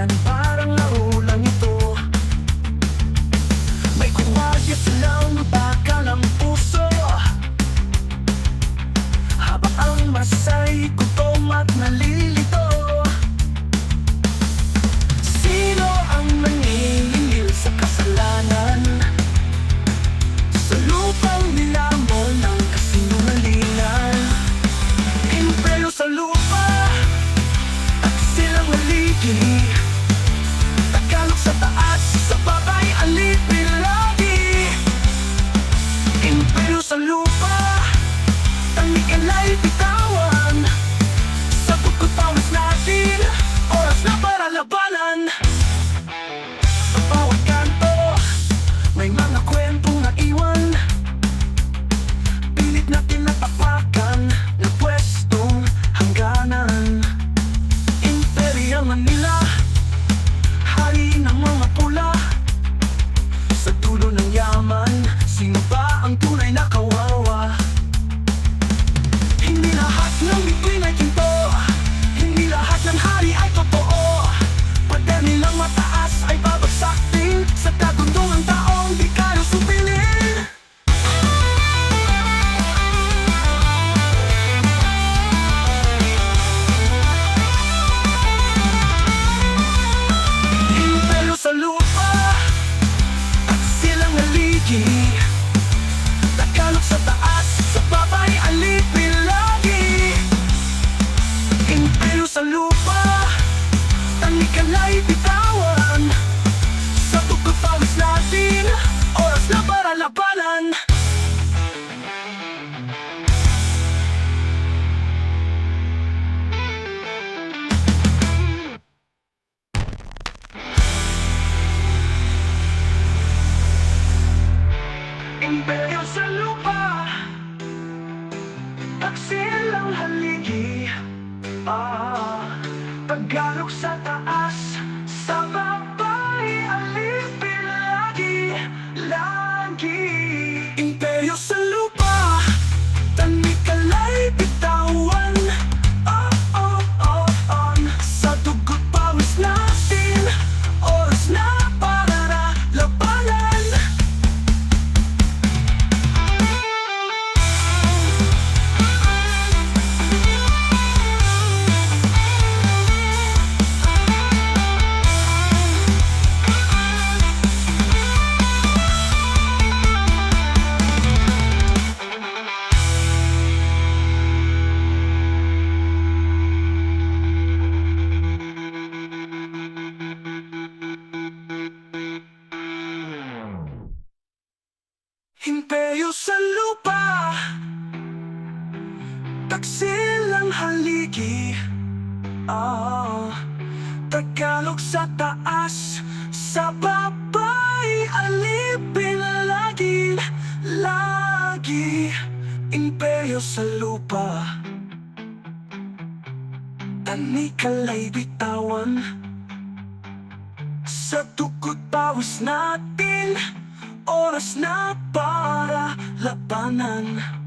yan parang laro ito. May kumagya silang bakal ang puso. Habang ang masay gutom at nalilito. Sino ang nangingil sa kasalanan? Sa lupang nilamon ng kasinungalingan. Imperyo sa lupa At sa taas Sa babay alipin lagi. Imperyo sa lupa Tangikilay bitawan. Sa bukod pawis natin Oras na para labanan. Sa bawat kanto May mga kwentong naiwan. Pilit natin natapakan ng pwestong hangganan. Imperial Manila Hari ng mga pula Tanikalay bitawan. Sa tukod pawis natin Oras na para labanan. Imperyo sa lupa. Taksil ang haligi. Ah, Tagalog sa taas Taksil ang haligi. Ah, Tagalog sa taas. Sa babay Alipin lagi. Lagi. Imperyo sa lupa. Tanikalay bitawan. Sa tukod pawis natin. Oras na para labanan